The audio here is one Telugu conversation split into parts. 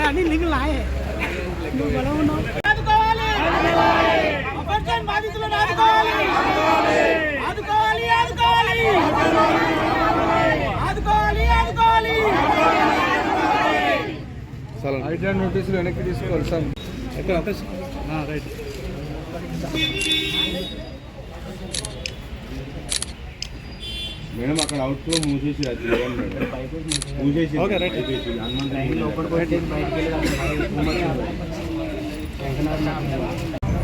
అన్ని లింకులు నాయే నువ్వు ఎలా ఉన్నావు బాధితులను ఆదుకోవాలి ఆదుకోవాలి ఆదుకోవాలి ఆదుకోవాలి ఆదుకోవాలి ఐటీ నోటీసులు వెనక్కి తీసుకోవాలి సార్ ఎక్కడ రైట్ మేడం అక్కడ అవుట్ ఫ్లో మూసేసి అది మూసేసి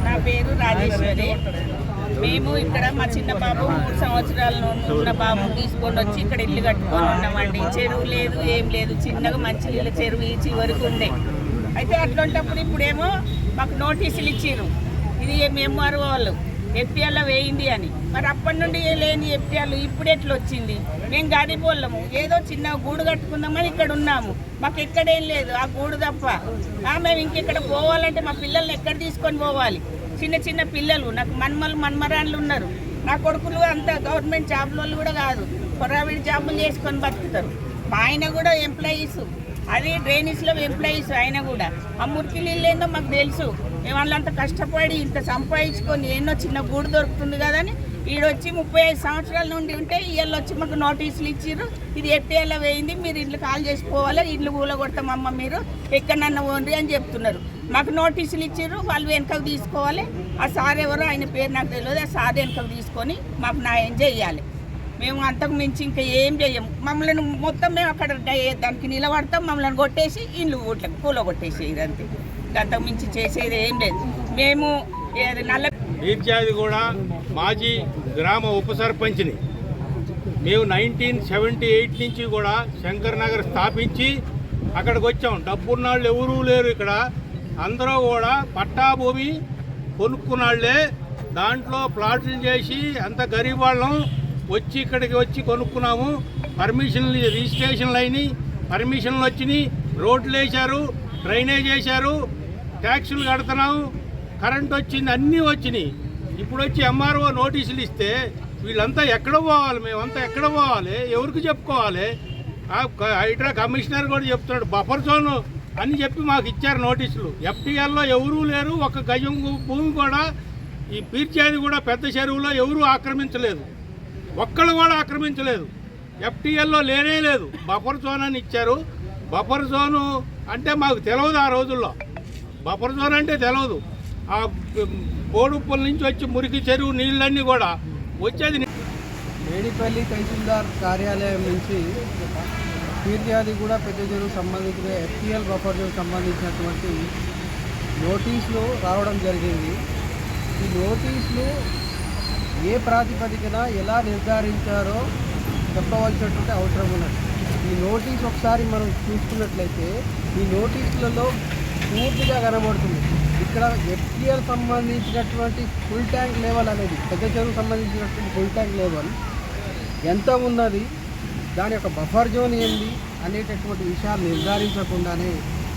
నా పేరు రాజేశ్వరి. మేము ఇక్కడ మా చిన్న బాబు మూడు సంవత్సరాల నుండి ఉన్న బాబు తీసుకొని వచ్చి ఇక్కడ ఇల్లు కట్టుకొని ఉన్నామండి. చెరువు లేదు ఏం లేదు. చిన్నగా మంచి నీళ్ళ చెరువు ఈ చివరికి ఉండే. అయితే అట్లాంటప్పుడు ఇప్పుడేమో మాకు నోటీసులు ఇచ్చారు ఇది ఎంఆర్ఓ వాళ్ళు ఎఫ్టీఆర్లో వేయింది అని. మరి అప్పటి నుండి లేని ఎఫ్టీఆర్లు ఇప్పుడు ఎట్లా వచ్చింది? మేము గడిపోళ్ళము ఏదో చిన్న గూడు కట్టుకుందామని ఇక్కడ ఉన్నాము. మాకు ఎక్కడేం లేదు. ఆ గూడు తప్ప. మేము ఇంకెక్కడ పోవాలంటే మా పిల్లల్ని ఎక్కడ తీసుకొని పోవాలి? చిన్న చిన్న పిల్లలు. నాకు మన్మలు మన్మరాన్లు ఉన్నారు. నా కొడుకులు అంత గవర్నమెంట్ జాబ్ల కూడా కాదు. ప్రైవేట్ జాబులు చేసుకొని బతుకుతారు. మా ఆయన కూడా ఎంప్లాయీస్ అది డ్రైనేజ్లో ఎంప్లాయీస్ ఆయన కూడా. ఆ మురికి నీళ్ళు ఏందో మాకు తెలుసు. మేము అంత కష్టపడి ఇంత సంపాదించుకొని ఎన్నో చిన్న గూడు దొరుకుతుంది కదని ఈడొచ్చి ముప్పై ఐదు సంవత్సరాల నుండి ఉంటే వీళ్ళు వచ్చి మాకు నోటీసులు ఇచ్చారు ఇది ఎట్టేలా వేయింది? మీరు ఇల్లు కాల్ చేసుకోవాలి ఇల్లు కూలగొడతామమ్మ మీరు. ఎక్కడన్నా పోండి అని చెప్తున్నారు. మాకు నోటీసులు ఇచ్చారు వాళ్ళు వెనకకు తీసుకోవాలి. ఆ సార్ ఎవరో ఆయన పేరు నాకు తెలియదు. ఆ సార్ వెనకకు తీసుకొని మాకు న్యాయం చేయాలి. మేము అంతకు మించి ఇంకా ఏం చేయము మమ్మల్ని మొత్తం మేము అక్కడ దానికి నిలబడతాం మమ్మల్ని కొట్టేసి ఇల్లు ఊట్లకు కూల కొట్టేసి అంతే అంతకు మించి చేసేది ఏం లేదు. మేము ఏది నల్ల తీర్చాది కూడా మాజీ గ్రామ ఉప సర్పంచ్ని. మేము నైన్టీన్ సెవెంటీ ఎయిట్ నుంచి కూడా శంకర్ నగర్ స్థాపించి అక్కడికి వచ్చాం. డబ్బున్నాళ్ళు ఎవరూ లేరు ఇక్కడ. అందరూ కూడా పట్టా భూమి కొనుక్కున్నాళ్ళే దాంట్లో ప్లాట్లు చేసి అంత గరీబ్ వాళ్ళం. వచ్చి ఇక్కడికి వచ్చి కొనుక్కున్నాము. పర్మిషన్లు రిజిస్ట్రేషన్లు అయినాయి. పర్మిషన్లు వచ్చినాయి. రోడ్లు వేశారు. డ్రైనేజ్ వేశారు. ట్యాక్సులు కడుతున్నాము. కరెంట్ వచ్చింది. అన్నీ వచ్చినాయి. ఇప్పుడు వచ్చి ఎంఆర్ఓ నోటీసులు ఇస్తే వీళ్ళంతా ఎక్కడ పోవాలి? మేమంతా ఎక్కడ పోవాలి? ఎవరికి చెప్పుకోవాలి? ఆ హైడ్రా కమిషనర్ కూడా చెప్తున్నాడు బఫర్ జోన్ అని చెప్పి మాకు ఇచ్చారు నోటీసులు. ఎఫ్టీఎల్లో ఎవరూ లేరు. ఒక గజం భూమి కూడా ఈ పీర్చేది కూడా పెద్ద చెరువులో ఎవరూ ఆక్రమించలేదు. ఒక్కళ్ళు కూడా ఆక్రమించలేదు. ఎఫ్టీఎల్లో లేనే లేదు. బఫర్ జోన్ అని ఇచ్చారు. బఫర్ జోను అంటే మాకు తెలియదు ఆ రోజుల్లో. బఫర్ జోన్ అంటే తెలియదు ఆ బోడుప్పల నుంచి వచ్చి మురికి చెరువు నీళ్ళన్నీ కూడా వచ్చేది మేడిపల్లి తహసీల్దార్ కార్యాలయం నుంచి ఫిర్యాది కూడా పెద్ద చెరువు సంబంధించిన ఎఫ్టీఎల్ బఫర్ జోన్ సంబంధించినటువంటి నోటీసులు రావడం జరిగింది. ఈ నోటీసులు ఏ ప్రాతిపదికన ఎలా నిర్ధారించారో చెప్పవలసినటువంటి అవసరం ఉన్నది. ఈ నోటీస్ ఒకసారి మనం చూసుకున్నట్లయితే ఈ నోటీసులలో పూర్తిగా కనబడుతుంది. ఇక్కడ ఎఫ్టీఆర్ సంబంధించినటువంటి ఫుల్ ట్యాంక్ లెవెల్ అనేది పెద్ద చెరువు సంబంధించినటువంటి ఫుల్ ట్యాంక్ లెవెల్ ఎంత ఉన్నది దాని యొక్క బఫర్ జోన్ ఏంది అనేటటువంటి విషయాలు నిర్ధారించకుండానే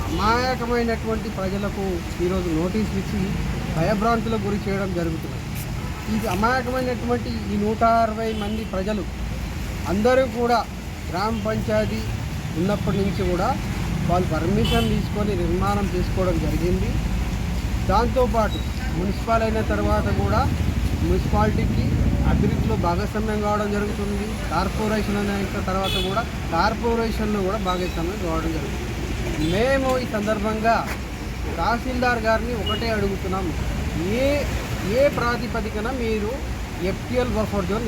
అమాయకమైనటువంటి ప్రజలకు ఈరోజు నోటీసులు ఇచ్చి భయభ్రాంతులకు గురి చేయడం జరుగుతుంది. ఇది అమాయకమైనటువంటి ఈ నూట అరవై మంది ప్రజలు. అందరూ కూడా గ్రామ పంచాయతీ ఉన్నప్పటి నుంచి కూడా వాళ్ళు పర్మిషన్ తీసుకొని నిర్మాణం చేసుకోవడం జరిగింది. దాంతోపాటు మున్సిపల్ అయిన తర్వాత కూడా మున్సిపాలిటీకి అభివృద్ధిలో భాగస్వామ్యం కావడం జరుగుతుంది. కార్పొరేషన్ అయిన తర్వాత కూడా కార్పొరేషన్లో కూడా భాగస్వామ్యం కావడం జరుగుతుంది. మేము ఈ సందర్భంగా తహసీల్దార్ గారిని ఒకటే అడుగుతున్నాము. ఏ ఏ ప్రాతిపదికన మీరు ఎఫ్టిఎల్ బఫర్ జోన్